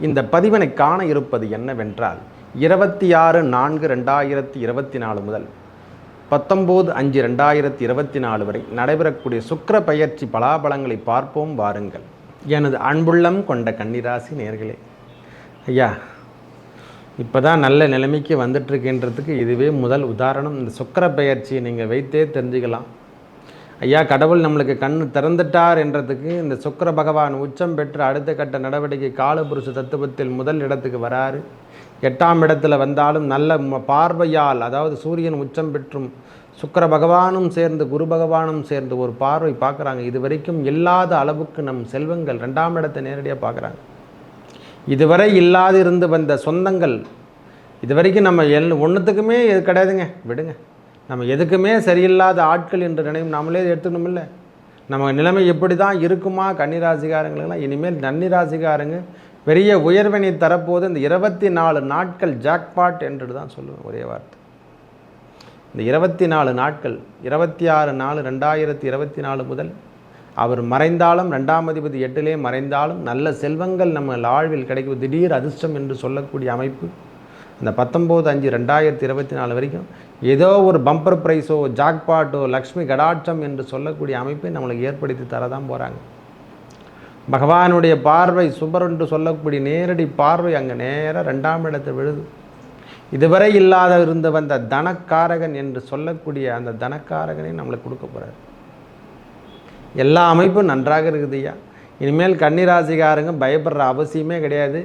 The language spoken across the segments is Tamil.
இந்த பதிவினை காண இருப்பது என்னவென்றால் இருபத்தி ஆறு நான்கு ரெண்டாயிரத்தி இருபத்தி நாலு முதல் பத்தொம்போது அஞ்சு ரெண்டாயிரத்தி இருபத்தி நாலு வரை நடைபெறக்கூடிய சுக்கர பயிற்சி பலாபலங்களை பார்ப்போம் வாருங்கள். எனது அன்புள்ளம் கொண்ட கன்னிராசி நேர்களே. ஐயா இப்போ தான் நல்ல நிலைமைக்கு வந்துட்டுருக்கின்றதுக்கு இதுவே முதல் உதாரணம். இந்த சுக்கர பயிற்சியை நீங்கள் வைத்தே தெரிஞ்சுக்கலாம். ஐயா கடவுள் நம்மளுக்கு கண் திறந்துட்டார் என்றதுக்கு இந்த சுக்கிர பகவான் உச்சம் பெற்று அடுத்த கட்ட நடவடிக்கை காலபுருஷ தத்துவத்தில் முதல் இடத்துக்கு வராரு. எட்டாம் இடத்துல வந்தாலும் நல்ல ம- பார்வையால் அதாவது சூரியன் உச்சம் பெற்றும் சுக்கர பகவானும் சேர்ந்து குரு பகவானும் சேர்ந்து ஒரு பார்வை பார்க்குறாங்க. இது வரைக்கும் இல்லாத அளவுக்கு நம் செல்வங்கள் ரெண்டாம் இடத்தை நேரடியாக பார்க்குறாங்க. இதுவரை இல்லாது இருந்து வந்த சொந்தங்கள் இது வரைக்கும் நம்ம எல் ஒன்றுத்துக்குமே இது கிடையாதுங்க. விடுங்க. நம்ம எதுக்குமே சரியில்லாத ஆட்கள் என்று நினைவும் நாமளே எடுத்துக்கணும் இல்லை நம்ம நிலைமை எப்படி தான் இருக்குமா? கன்னிராசிகாரங்களுக்கெல்லாம் இனிமேல் நன்னிராசிகாரங்க பெரிய உயர்வினை தரப்போது இந்த இருபத்தி நாலு நாட்கள் ஜாக்பாட் என்று தான் சொல்லுவேன் ஒரே வார்த்தை. இந்த இருபத்தி நாலு நாட்கள் இருபத்தி ஆறு நாலு ரெண்டாயிரத்தி இருபத்தி நாலு முதல் அவர் மறைந்தாலும் ரெண்டாம் அதிபதி எட்டிலே மறைந்தாலும் நல்ல செல்வங்கள் நம்ம வாழ்வில் கிடைக்கும். திடீர் அதிர்ஷ்டம் என்று சொல்லக்கூடிய அமைப்பு. அந்த பத்தொம்போது அஞ்சு ரெண்டாயிரத்தி இருபத்தி நாலு வரைக்கும் ஏதோ ஒரு பம்பர் ப்ரைஸோ ஜாக்பாட்டோ லக்ஷ்மி கடாட்சம் என்று சொல்லக்கூடிய அமைப்பை நம்மளுக்கு ஏற்படுத்தி தரதான் போகிறாங்க பகவானுடைய பார்வை சுபர் என்று சொல்லக்கூடிய நேரடி பார்வை அங்கே நேராக ரெண்டாம் இடத்தை விழுது. இதுவரை இல்லாத இருந்து வந்த தனக்காரகன் என்று சொல்லக்கூடிய அந்த தனக்காரகனை நம்மளுக்கு கொடுக்க போகிறார் எல்லா அமைப்பும் நன்றாக இருக்குது ஐயா. இனிமேல் கன்னிராசிக்காரங்க பயப்படுற அவசியமே கிடையாது.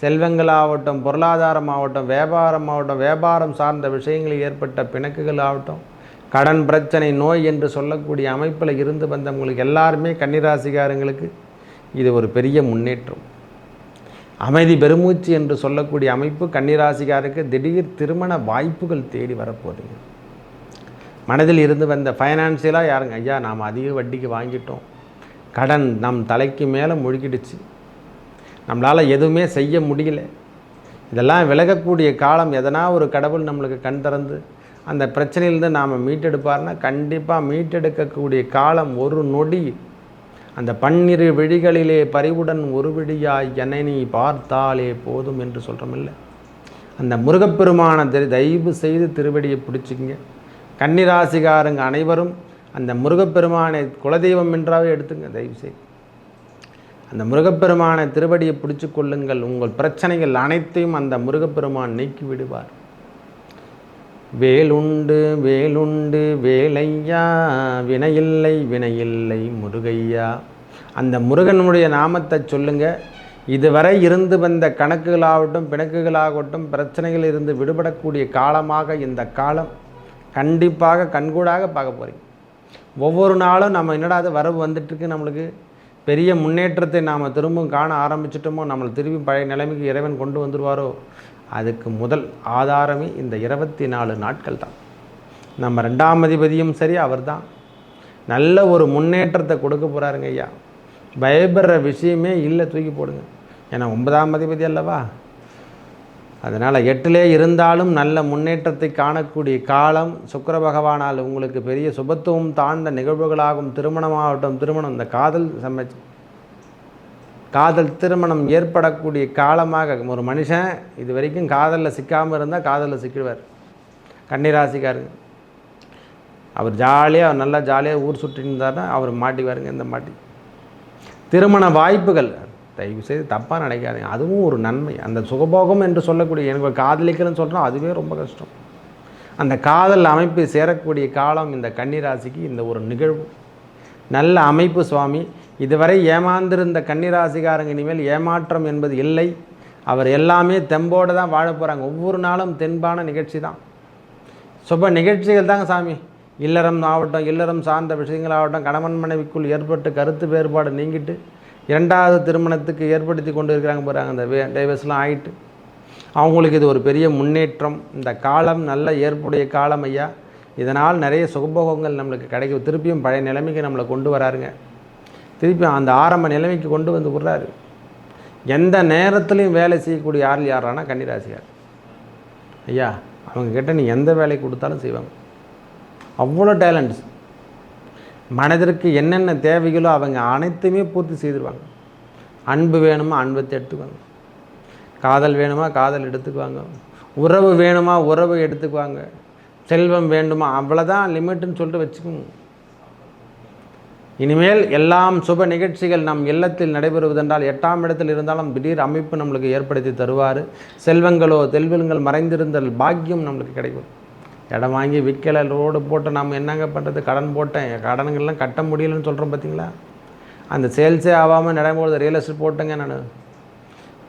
செல்வங்களாகட்டும் பொருளாதாரம் வியாபாரமாகட்டும் வியாபாரம் வியாபாரம் சார்ந்த விஷயங்களில் ஏற்பட்ட பிணக்குகள் ஆகட்டும் கடன் பிரச்சனை நோய் என்று சொல்லக்கூடிய அமைப்பில் இருந்து வந்தவங்களுக்கு எல்லாருமே கன்னிராசிகாரங்களுக்கு இது ஒரு பெரிய முன்னேற்றம். அமைதி பெருமூச்சு என்று சொல்லக்கூடிய அமைப்பு கன்னிராசிகாருக்கு திடீர் திருமண வாய்ப்புகள் தேடி வரப்போகுதுங்க மனதில் இருந்து வந்த ஃபைனான்சியலாக யாருங்க ஐயா நாம் அதிக வட்டிக்கு வாங்கிட்டோம். கடன் நம் தலைக்கு மேலே முழுகிடுச்சு. நம்மளால் எதுவுமே செய்ய முடியல. இதெல்லாம் விலகக்கூடிய காலம் எதனா ஒரு கடவுள் நம்மளுக்கு கண் திறந்து அந்த பிரச்சனையிலேருந்து நாம் மீட்டெடுப்பார்னா கண்டிப்பாக மீட்டெடுக்கக்கூடிய காலம் ஒரு நொடி. அந்த பன்னிரு விழிகளிலே பறிவுடன் ஒரு விழியாய் என்னை நீ பார்த்தாலே போதும் என்று சொல்கிறோமில்ல அந்த முருகப்பெருமான தயவு செய்து திருவடியை பிடிச்சிக்கிங்க. கன்னிராசிகாரங்க அனைவரும் அந்த முருகப்பெருமானை குலதெய்வம் என்றாவே எடுத்துங்க தயவு செய்து. அந்த முருகப்பெருமானை திருவடியை பிடிச்சு கொள்ளுங்கள். உங்கள் பிரச்சனைகள் அனைத்தையும் அந்த முருகப்பெருமான் நீக்கி விடுவார். வேலுண்டு வேலுண்டு வேலையா வினையில்லை வினையில்லை முருகையா. அந்த முருகனுடைய நாமத்தை சொல்லுங்க. இதுவரை இருந்து வந்த கணக்குகளாகட்டும் பிணக்குகளாகட்டும் பிரச்சனைகள் இருந்து விடுபடக்கூடிய காலமாக இந்த காலம். கண்டிப்பாக கண்கூடாக பார்க்க போகிறீங்க ஒவ்வொரு நாளும் நம்ம என்னடா அது வரவு வந்துட்டுருக்கு நம்மளுக்கு? பெரிய முன்னேற்றத்தை நாம் திரும்பவும் காண ஆரம்பிச்சிட்டோமோ நம்மளை திரும்பி பழைய நிலைமைக்கு இறைவன் கொண்டு வந்துடுவாரோ அதுக்கு முதல் ஆதாரமே இந்த இருபத்தி நாலு நாட்கள் தான். நம்ம ரெண்டாம் அதிபதியும் சரி அவர்தான். நல்ல ஒரு முன்னேற்றத்தை கொடுக்க போகிறாருங்க ஐயா. பயப்படுற விஷயமே இல்லை தூக்கி போடுங்க. ஏன்னா ஒன்பதாம் அதிபதி அல்லவா? அதனால் எட்டிலே இருந்தாலும் நல்ல முன்னேற்றத்தை காணக்கூடிய காலம் சுக்கர பகவானால் உங்களுக்கு பெரிய சுபத்துவம் தாழ்ந்த நிகழ்வுகளாகும். திருமணமாகட்டும் திருமணம் இந்த காதல் சம காதல் திருமணம் ஏற்படக்கூடிய காலமாக ஒரு மனுஷன் இது வரைக்கும் காதலில் சிக்காமல் இருந்தால் காதலில் சிக்கிடுவார். கன்னிராசிக்காருங்க அவர் ஜாலியாக நல்லா ஜாலியாக ஊர் சுற்றின்னு இருந்தாருன்னா அவர் மாட்டிவாருங்க இந்த மாட்டி. திருமண வாய்ப்புகள் தயவு செய்து தப்பாக நினைக்காதீங்க. அதுவும் ஒரு நன்மை. அந்த சுகபோகம் என்று சொல்லக்கூடிய எனக்கு காதலிக்கிறேன்னு சொல்கிறோம் அதுவே ரொம்ப கஷ்டம். அந்த காதல் அமைப்பு சேரக்கூடிய காலம் இந்த கன்னிராசிக்கு இந்த ஒரு நிகழ்வு. நல்ல அமைப்பு சுவாமி இதுவரை ஏமாந்திருந்த கன்னிராசிக்காரங்க இனிமேல் ஏமாற்றம் என்பது இல்லை. அவர் எல்லாமே தெம்போடு தான் வாழ போகிறாங்க ஒவ்வொரு நாளும் தென்பான நிகழ்ச்சி தான். சுப நிகழ்ச்சிகள் தாங்க சாமி. இல்லறம் ஆகட்டும் இல்லறம் சார்ந்த விஷயங்களாகட்டும் கணவன் மனைவிக்குள் ஏற்பட்டு கருத்து வேறுபாடு நீங்கிட்டு இரண்டாவது திருமணத்துக்கு ஏற்படுத்தி கொண்டு இருக்கிறாங்க போகிறாங்க அந்த வே டைவர்ஸ்லாம் ஆகிட்டு அவங்களுக்கு இது ஒரு பெரிய முன்னேற்றம். இந்த காலம் நல்ல ஏற்புடைய காலம் ஐயா. இதனால் நிறைய சுகபோகங்கள் நம்மளுக்கு கிடைக்கும் திருப்பியும் பழைய நிலைமைக்கு நம்மளை கொண்டு வராருங்க. திருப்பியும் அந்த ஆரம்ப நிலைமைக்கு கொண்டு வந்து விடுறாரு. எந்த நேரத்துலையும் வேலை செய்யக்கூடிய ஆள் யாரானா கன்னிராசியார் ஐயா அவங்க கிட்ட நீ எந்த வேலை கொடுத்தாலும் செய்வாங்க. அவ்வளோ டேலண்ட்ஸ் மனதிற்கு என்னென்ன தேவைகளோ அவங்க அனைத்துமே பூர்த்தி செய்திருவாங்க. அன்பு வேணுமா அன்பத்தை எடுத்துக்குவாங்க. காதல் வேணுமா காதல் எடுத்துக்குவாங்க. உறவு வேணுமா உறவு எடுத்துக்குவாங்க. செல்வம் வேண்டுமா அவ்வளோதான் லிமிட்டுன்னு சொல்லிட்டு வச்சுக்கோங்க. இனிமேல் எல்லாம் சுப நிகழ்ச்சிகள் நம் இல்லத்தில் நடைபெறுவதென்றால் எட்டாம் இடத்தில் இருந்தாலும் திடீர் அமைப்பு நம்மளுக்கு ஏற்படுத்தி தருவார். செல்வங்களோ செல்வங்கள் மறைந்திருந்தால் பாக்கியம் நம்மளுக்கு கிடைக்கும். இடம் வாங்கி விற்கலை ரோடு போட்டு நம்ம என்னங்க பண்ணுறது கடன் போட்டேன். கடன்கள்லாம் கட்ட முடியலன்னு சொல்கிறோம் பார்த்தீங்களா? அந்த சேல்ஸே ஆகாமல் நடக்கும்போது ரியல் எஸ்டேட் போட்டேங்க நான்.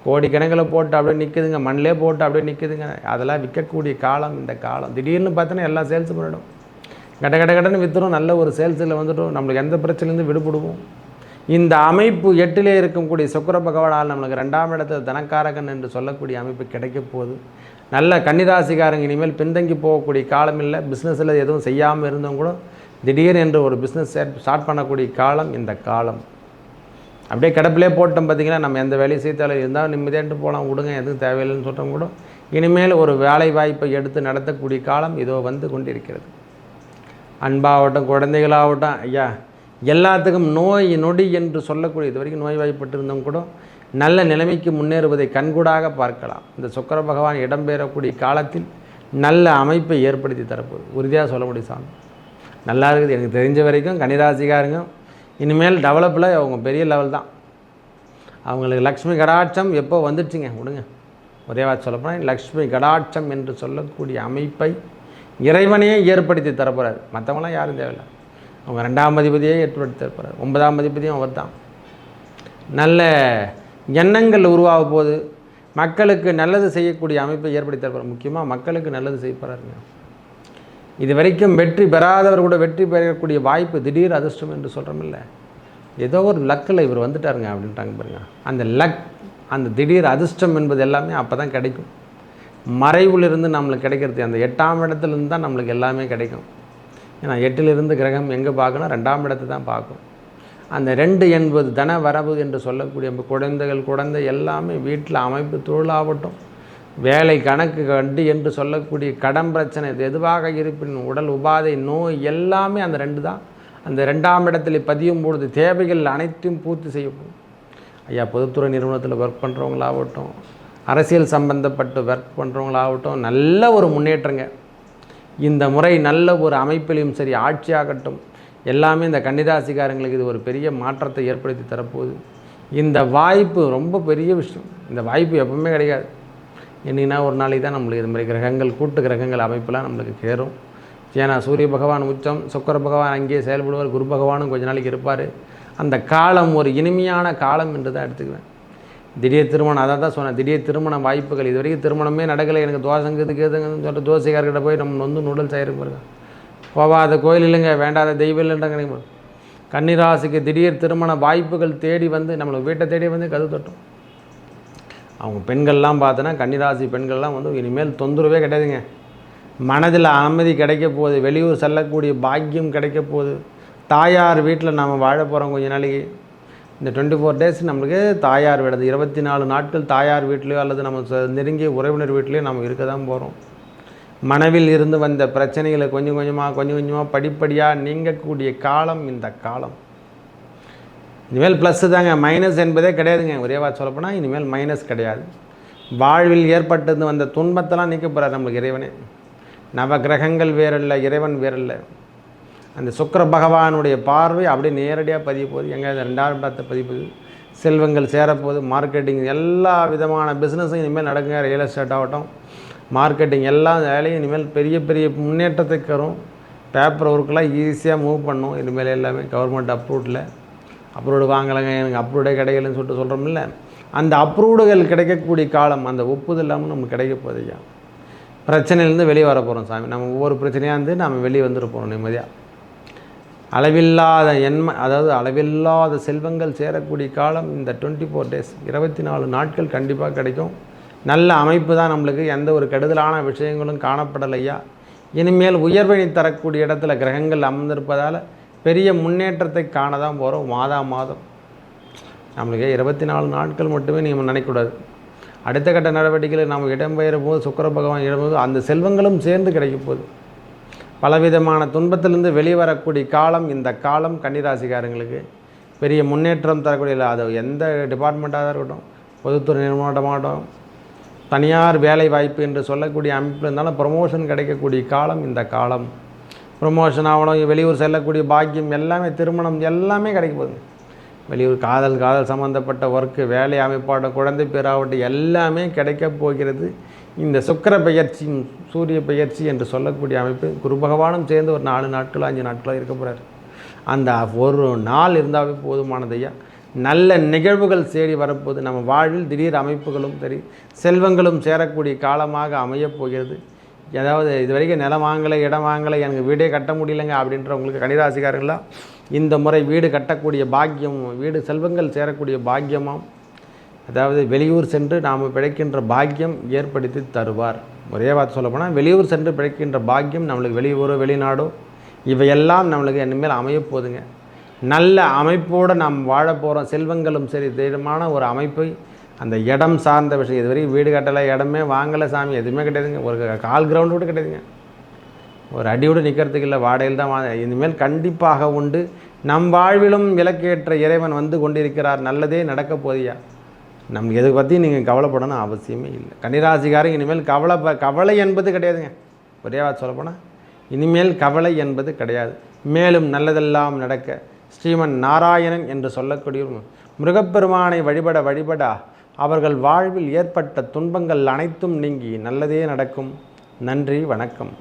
கோடிக்கணக்கில் போட்டு அப்படியே நிற்குதுங்க மண்ணிலே போட்டு அப்படியே நிற்குதுங்க அதெல்லாம் விற்கக்கூடிய காலம் இந்த காலம். திடீர்னு பார்த்தோன்னா எல்லா சேல்ஸும் பண்ணிடும் கட கட கடன்னு விற்றுரும் நல்ல ஒரு சேல்ஸில் வந்துடும். நம்மளுக்கு எந்த பிரச்சனையிலேருந்து விடுபடுவோம். இந்த அமைப்பு எட்டிலே இருக்கக்கூடிய சுக்கர பகவானால் நம்மளுக்கு ரெண்டாம் இடத்துல தனக்காரகன் என்று சொல்லக்கூடிய அமைப்பு கிடைக்க போகுது. நல்ல கன்னிராசிக்காரங்க இனிமேல் பின்தங்கி போகக்கூடிய காலம் இல்லை. பிஸ்னஸில் எதுவும் செய்யாமல் இருந்தவங்க கூட திடீர் என்று ஒரு பிஸ்னஸ் ஸ்டார்ட் பண்ணக்கூடிய காலம் இந்த காலம். அப்படியே கிடப்பிலே போட்டோம் பார்த்தீங்கன்னா நம்ம எந்த வேலையும் செய்தாலும் இருந்தால் நிம்மதியாட்டு போகலாம் விடுங்க எதுவும் தேவையில்லைன்னு சொல்கிறோம் கூட இனிமேல் ஒரு வேலை வாய்ப்பை எடுத்து நடத்தக்கூடிய காலம் இதோ வந்து கொண்டிருக்கிறது. அன்பாகட்டும் குழந்தைகளாகட்டும் ஐயா எல்லாத்துக்கும் நோய் நொடி என்று சொல்லக்கூடிய இது வரைக்கும் நோய்வாய்ப்பட்டிருந்தவங்க கூட நல்ல நிலைமைக்கு முன்னேறுவதை கண்கூடாக பார்க்கலாம். இந்த சுக்கர பகவான் இடம்பெறக்கூடிய காலத்தில் நல்ல அமைப்பை ஏற்படுத்தி தரப்போகுது. உறுதியாக சொல்ல முடியும் சாமி? நல்லா இருக்குது. எனக்கு தெரிஞ்ச வரைக்கும் கன்னிராசிக்காரங்க இனிமேல் டெவலப்பில் அவங்க பெரிய லெவல் தான். அவங்களுக்கு லக்ஷ்மி கடாட்சம் எப்போ வந்துடுச்சுங்க? விடுங்க. ஒரே வார்த்தை சொல்லப்போனால் லக்ஷ்மி கடாட்சம் என்று சொல்லக்கூடிய அமைப்பை இறைவனையே ஏற்படுத்தி தரப்போகிறார் மற்றவங்களாம் யாரும் தேவையில்லை. அவங்க ரெண்டாம் அதிபதியே ஏற்படுத்தி தரப்போகிறார் ஒன்பதாம் அதிபதியும் அவர் தான். நல்ல எண்ணங்கள் உருவாக போது மக்களுக்கு நல்லது செய்யக்கூடிய அமைப்பை ஏற்படுத்தி தருவார். முக்கியமாக மக்களுக்கு நல்லது செய்யப்படுறாருங்க இது வரைக்கும் வெற்றி பெறாதவர் கூட வெற்றி பெறக்கூடிய வாய்ப்பு திடீர் அதிர்ஷ்டம் என்று சொல்கிறோமில்ல ஏதோ ஒரு லக்கில் இவர் வந்துட்டாருங்க அப்படின்ட்டாங்க பாருங்கள் அந்த லக் அந்த திடீர் அதிர்ஷ்டம் என்பது எல்லாமே அப்போ தான் கிடைக்கும். மறைவிலிருந்து நம்மளுக்கு கிடைக்கிறது. அந்த எட்டாம் இடத்துலேருந்து தான் நம்மளுக்கு எல்லாமே கிடைக்கும். ஏன்னா எட்டிலிருந்து கிரகம் எங்கே பார்க்கணும்? ரெண்டாம் இடத்தை தான் பார்க்கும். அந்த ரெண்டு என்பது தன வரவு என்று சொல்லக்கூடிய குழந்தைகள் குழந்தை எல்லாமே வீட்டில் அமைப்பு தொழிலாகட்டும் வேலை கணக்கு கண்டு என்று சொல்லக்கூடிய கடன் பிரச்சனை எதுவாக இருப்பினும் உடல் உபாதை நோய் எல்லாமே அந்த ரெண்டு தான். அந்த ரெண்டாம் இடத்துல பதியும் பொழுது தேவைகள் அனைத்தையும் பூர்த்தி செய்யப்படும். ஐயா பொதுத்துறை நிறுவனத்தில் ஒர்க் பண்ணுறவங்களாகட்டும் அரசியல் சம்பந்தப்பட்டு ஒர்க் பண்ணுறவங்களாகட்டும் நல்ல ஒரு முன்னேற்றங்க. இந்த முறை நல்ல ஒரு அமைப்பிலையும் சரி ஆட்சியாகட்டும் எல்லாமே இந்த கன்னிராசிக்காரங்களுக்கு இது ஒரு பெரிய மாற்றத்தை ஏற்படுத்தி தரப்போகுது. இந்த வாய்ப்பு ரொம்ப பெரிய விஷயம். இந்த வாய்ப்பு எப்பவுமே கிடைக்காது. என்னன்னா ஒரு நாளைக்கு தான் நம்மளுக்கு இது மாதிரி கிரகங்கள் கூட்டு கிரகங்கள் அமைப்பெல்லாம் நம்மளுக்கு சேரும். ஏன்னா சூரிய பகவான் உச்சம் சுக்கர பகவான் அங்கேயே செயல்படுவார் குரு பகவானும் கொஞ்ச நாளைக்கு இருப்பார். அந்த காலம் ஒரு இனிமையான காலம் என்று தான் எடுத்துக்குவேன். திடீர் திருமணம் அதை தான் சொன்னேன் திடீர் திருமண வாய்ப்புகள். இது வரைக்கும் திருமணமே நடக்கலை. எனக்கு தோசைங்கிறது கேதுங்கன்னு சொல்லிட்டு தோசைக்காரர்கிட்ட போய் நம்ம வந்து நூடல் செய்கிற பாருங்க. போவாத கோயில் இல்லைங்க வேண்டாத தெய்வம் இல்லைன்றங்க கன்னிராசிக்கு திடீர் திருமண வாய்ப்புகள் தேடி வந்து நம்மளுக்கு வீட்டை தேடி வந்து கது தட்டும். அவங்க பெண்கள்லாம் பார்த்தோன்னா கன்னிராசி பெண்கள்லாம் வந்து இனிமேல் தொந்தரவே கிடையாதுங்க. மனதில் அமைதி கிடைக்க போகுது வெளியூர் செல்லக்கூடிய பாக்கியம் கிடைக்க போகுது. தாயார் வீட்டில் நாம் வாழ போகிறோம் கொஞ்ச நாளைக்கு. இந்த டுவெண்ட்டி ஃபோர் டேஸ் நம்மளுக்கு தாயார் வீடு இருபத்தி நாலு நாட்கள் தாயார் வீட்லேயோ அல்லது நம்ம ச- நெருங்கிய உறவினர் வீட்லேயோ நம்ம இருக்க தான் போகிறோம் மனவில் இருந்து வந்த பிரச்சனைகளை கொஞ்சம் கொஞ்சமாக கொஞ்சம் கொஞ்சமாக படிப்படியாக நீங்கக்கூடிய காலம் இந்த காலம். இனிமேல் ப்ளஸ்ஸு தாங்க மைனஸ் என்பதே கிடையாதுங்க. ஒரேவா சொல்லப்போனால் இனிமேல் மைனஸ் கிடையாது. வாழ்வில் ஏற்பட்டது வந்த துன்பத்தெல்லாம் நீக்க போகிறார் நம்மளுக்கு இறைவனே. நவ கிரகங்கள் வேறல்ல இறைவன் வேறல்ல. அந்த சுக்கர பகவானுடைய பார்வை அப்படியே நேரடியாக பதிய போகுது. எங்கே அந்த ரெண்டாயிரம் இடத்தை பதிப்பது செல்வங்கள் சேரப்போகுது. மார்க்கெட்டிங் எல்லா விதமான பிஸ்னஸும் இனிமேல் நடக்குங்க. ரியல் எஸ்டேட் ஆகட்டும். மார்க்கெட்டிங் எல்லா வேலையும் இனிமேல் பெரிய பெரிய முன்னேற்றத்தை தரும் பேப்பர் ஒர்க்கெலாம் ஈஸியாக மூவ் பண்ணும். இனிமேல் எல்லாமே கவர்மெண்ட் அப்ரூவ்டில் அப்ரூவ்டு வாங்கலைங்க எனக்கு அப்ரூவ்டே கிடைக்கலன்னு சொல்லிட்டு சொல்கிறோம்ல அந்த அப்ரூவ்டுகள் கிடைக்கக்கூடிய காலம் அந்த ஒப்புதல் இல்லாமல் நமக்கு கிடைக்க போதையா பிரச்சனையிலேருந்து வெளியே வர போகிறோம் சாமி. நம்ம ஒவ்வொரு பிரச்சனையாக இருந்து நம்ம வெளியே வந்துருப்போம் போகிறோம் நிம்மதியாக அளவில்லாத எண்ம அதாவது அளவில்லாத செல்வங்கள் சேரக்கூடிய காலம் இந்த டுவெண்ட்டி ஃபோர் டேஸ் இருபத்தி நாலு நாட்கள் கண்டிப்பாக கிடைக்கும். நல்ல அமைப்பு தான் நம்மளுக்கு. எந்த ஒரு கெடுதலான விஷயங்களும் காணப்படலையா? இனிமேல் உயர்வினை தரக்கூடிய இடத்துல கிரகங்கள் அமர்ந்திருப்பதால் பெரிய முன்னேற்றத்தை காண தான் போகிறோம் மாதா மாதம். நம்மளுக்கு இருபத்தி நாலு நாட்கள் மட்டுமே நீங்கள் நினைக்கக்கூடாது. அடுத்த கட்ட நடவடிக்கையில் நம்ம இடம்பெயர போது சுக்கர பகவான் இடம்போது அந்த செல்வங்களும் சேர்ந்து கிடைக்கும் போது பலவிதமான துன்பத்திலிருந்து வெளிவரக்கூடிய காலம் இந்த காலம் கன்னிராசிக்காரங்களுக்கு. பெரிய முன்னேற்றம் தரக்கூடிய அது எந்த டிபார்ட்மெண்ட்டாக இருக்கட்டும் பொதுத்துறை நிறுவனமாகட்டும் தனியார் வேலை வாய்ப்பு என்று சொல்லக்கூடிய அமைப்பு இருந்தாலும் ப்ரொமோஷன் கிடைக்கக்கூடிய காலம் இந்த காலம். ப்ரொமோஷன் ஆகணும் வெளியூர் செல்லக்கூடிய பாக்கியம் எல்லாமே திருமணம் எல்லாமே கிடைக்க போகுது. வெளியூர் காதல் காதல் சம்மந்தப்பட்ட ஒர்க்கு வேலை அமைப்பாடு குழந்தை பேராகட்டும் எல்லாமே கிடைக்கப் போகிறது. இந்த சுக்கர பெயர்ச்சி சூரிய பெயர்ச்சி என்று சொல்லக்கூடிய அமைப்பு குரு பகவானும் சேர்ந்து ஒரு நாலு நாட்களோ அஞ்சு நாட்களோ இருக்க போகிறார் அந்த ஒரு நாள் இருந்தாவே போதுமானது ஐயா. நல்ல நிகழ்வுகள் சேடி வரப்போகுது நம்ம வாழ்வில் திடீர் அமைப்புகளும் சரி செல்வங்களும் சேரக்கூடிய காலமாக அமையப் போகிறது. ஏதாவது இது வரைக்கும் நிலம் வாங்கலை இடம் வாங்கலை எனக்கு வீடே கட்ட முடியலைங்க அப்படின்றவங்களுக்கு கணிராசிக்காரங்களா இந்த முறை வீடு கட்டக்கூடிய பாக்கியம் வீடு செல்வங்கள் சேரக்கூடிய பாக்கியமாம். அதாவது வெளியூர் சென்று நாம் பிழைக்கின்ற பாக்கியம் ஏற்படுத்தி தருவார். ஒரே வார்த்தை சொல்ல போனால் வெளியூர் சென்று பிழைக்கின்ற பாக்கியம் நம்மளுக்கு வெளியூரோ வெளிநாடோ இவையெல்லாம் நம்மளுக்கு இனிமேல் அமையப் போகுதுங்க. நல்ல அமைப்போடு நாம் வாழ போகிறோம் செல்வங்களும் சரி திடமான ஒரு அமைப்பை அந்த இடம் சார்ந்த விஷயம். இதுவரை வீடு கட்டலை இடமே வாங்கலை சாமி எதுவுமே கிடையாதுங்க. ஒரு கால் கிரவுண்டு கூட கிடையாதுங்க. ஒரு அடியோடு நிற்கிறதுக்கு இல்லை வாடகையில் தான் வா இனிமேல் கண்டிப்பாக உண்டு. நம் வாழ்விலும் விலக்கேற்ற இறைவன் வந்து கொண்டிருக்கிறார். நல்லதே நடக்க போதியா? நம் எதை பற்றி நீங்கள் கவலைப்படணும் அவசியமே இல்லை. கன்னிராசிக்காரங்க இனிமேல் கவலை கவலை என்பது கிடையாதுங்க. ஒரே வார்த்தை சொல்லப்போனால் இனிமேல் கவலை என்பது கிடையாது. மேலும் நல்லதெல்லாம் நடக்க ஸ்ரீமன் நாராயணன் என்று சொல்லக்கூடிய மிருகப்பெருமானை வழிபட வழிபட அவர்கள் வாழ்வில் ஏற்பட்ட துன்பங்கள் அனைத்தும் நீங்கி நல்லதே நடக்கும். நன்றி வணக்கம்.